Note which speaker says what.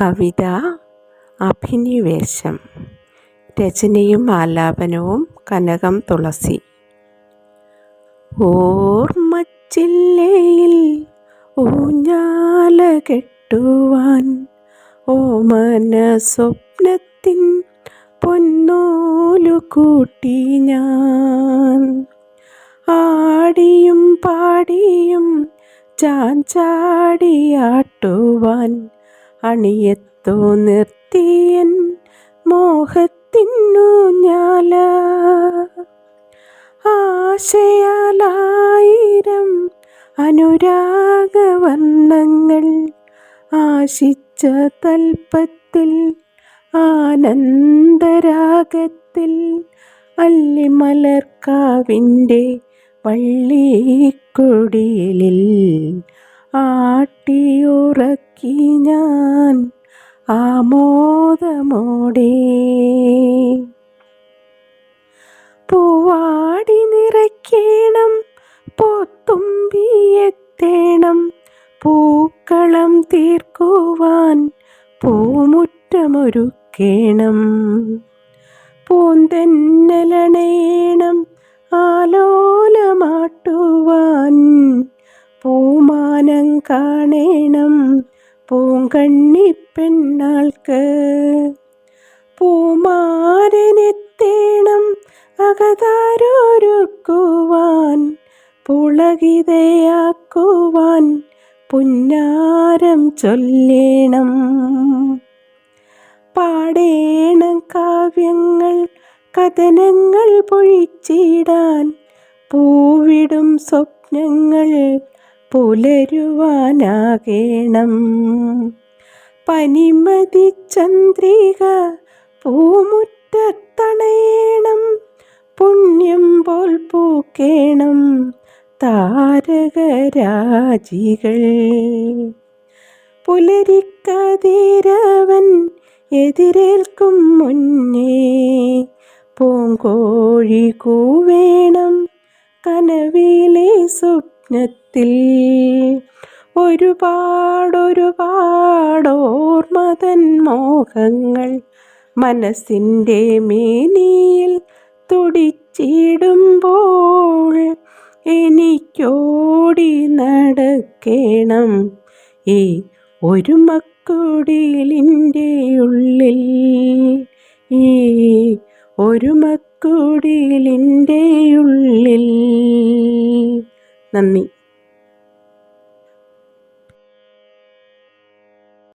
Speaker 1: കവിത അഭിനിവേശം രചനയും ആലാപനവും കനകം തുളസി. ഓർമ്മച്ചില്ലയിൽ ഊഞ്ഞാല കെട്ടുവാൻ ഓമന സ്വപ്നത്തിൻ പൊന്നോലു കൂട്ടി ഞാൻ. ആടിയും പാടിയും ചാഞ്ചാടിയാട്ടുവാൻ അണിയത്തോ നിർത്തിയൻ മോഹത്തിന്നു ഞാല. ആശയാലായിരം അനുരാഗവർണങ്ങൾ ആശിച്ച തൽപ്പത്തിൽ ആനന്ദരാഗത്തിൽ അല്ലിമലർക്കാവിന്റെ വള്ളിക്കൊടിയിലിൽ ആട്ടിയുറക്കി ഞാൻ ആമോദമോടെ. പൂവാടി നിറയ്ക്കേണം പോത്തുമ്പിയെത്തേണം പൂക്കളം തീർക്കുവാൻ പൂമുറ്റമൊരുക്കേണം. പൂന്തെന്നലണേണം കാണേണം. പൂങ്കണ്ണിപ്പെണ്ണാൾക്ക് പൂമാരനെത്തേണം. അകതാരൊരുക്കുവാൻ പുളകിതയാക്കുവാൻ പുന്നാരം ചൊല്ലേണം. പാടേണം കാവ്യങ്ങൾ കഥനങ്ങൾ പൊഴിച്ചിടാൻ പൂവിടും സ്വപ്നങ്ങൾ പുലരുവാനാകേണം. പനിമതി ചന്ദ്രിക പൂമുറ്റത്തണയേണം. പുണ്യം പോൽ പൂക്കേണം താരകരാജികൾ. പുലരിക്കതിരവൻ എതിരേൽക്കും മുന്നേ പൂങ്കോഴി കൂവേണം. കനവിലെ സ്വപ്നത്തിൽ ഒരുപാടൊരുപാടോർമതൻ മോഹങ്ങൾ മനസ്സിന്റെ മേനിയിൽ തുടിച്ചിടുമ്പോൾ എനിക്കോടി നടക്കണം. ഈ ഒരു മക്കുടിലിന്റെ ഉള്ളിൽ ഈ ഒരു മക്കുടിലിന്റെ ഉള്ളിൽ നന്ദി.